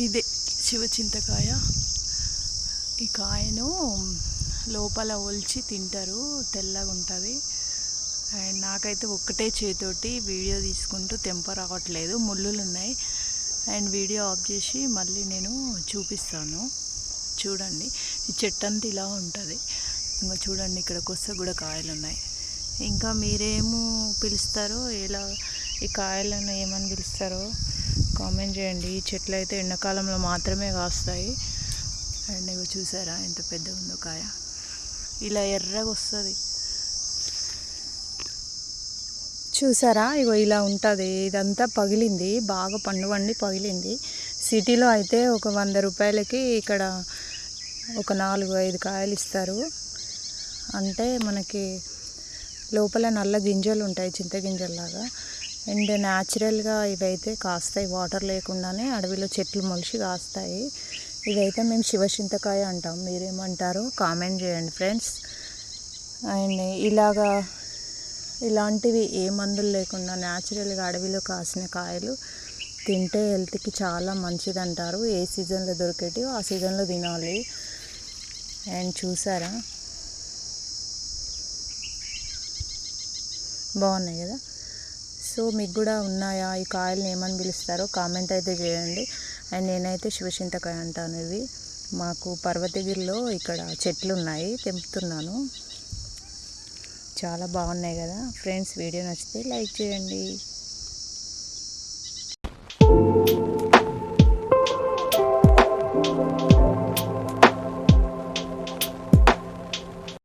ఇదే శివ చింతకాయ. ఈ కాయను లోపల ఒలిచి తింటారు తెల్లగా ఉంటుంది. అండ్ నాకైతే ఒక్కటే చేతోటి వీడియో తీసుకుంటూ తెంప రావట్లేదు ముళ్ళులు ఉన్నాయి అండ్ వీడియో ఆఫ్ చేసి మళ్ళీ నేను చూపిస్తాను. చూడండి ఈ చెట్టు అంతా ఇలా ఉంటుంది. ఇంకా చూడండి ఇక్కడ కొస్త కూడా కాయలు ఉన్నాయి ఇంకా మీరేమో పిలుస్తారో ఎలా ఈ కాయలను ఏమని పిలుస్తారో? కామెంట్ చేయండి. ఈ చెట్లు అయితే ఎండాకాలంలో మాత్రమే కాస్తాయి. అండ్ ఇగో చూసారా? ఎంత పెద్ద ఉందో కాయ. ఇలా ఎర్రగా వస్తుంది. చూసారా? ఇగో ఇలా ఉంటుంది. ఇదంతా పగిలింది. బాగా పండు వండి పగిలింది. సిటీలో అయితే ఒక వంద రూపాయలకి ఇక్కడ ఒక నాలుగు ఐదు కాయలు ఇస్తారు. అంటే మనకి లోపల నల్ల గింజలు ఉంటాయి చింత గింజల్లాగా. అండ్ న్యాచురల్గా ఇవైతే కాస్తాయి. వాటర్ లేకుండానే అడవిలో చెట్లు మొలిచి కాస్తాయి. ఇవైతే మేము శివచింతకాయ అంటాం. మీరేమంటారో కామెంట్ చేయండి ఫ్రెండ్స్. అండ్ ఇలాగా ఇలాంటివి ఏ మందులు లేకుండా న్యాచురల్గా అడవిలో కాసిన కాయలు తింటే హెల్త్కి చాలా మంచిది అంటారు ఏ సీజన్లో దొరికేటివి ఆ సీజన్లో తినాలి. అండ్ చూసారా? బాగున్నాయి కదా? సో మీకు కూడా ఉన్నాయా? ఈ కాయల్ని ఏమని పిలుస్తారో కామెంట్ అయితే చేయండి. అండ్ నేనైతే శివచింతకాయ అంటాను ఇవి. మాకు పర్వతగిరిలో ఇక్కడ చెట్లు ఉన్నాయి తెంపుతున్నాను. చాలా బాగున్నాయి కదా. ఫ్రెండ్స్ వీడియో నచ్చితే లైక్ చేయండి.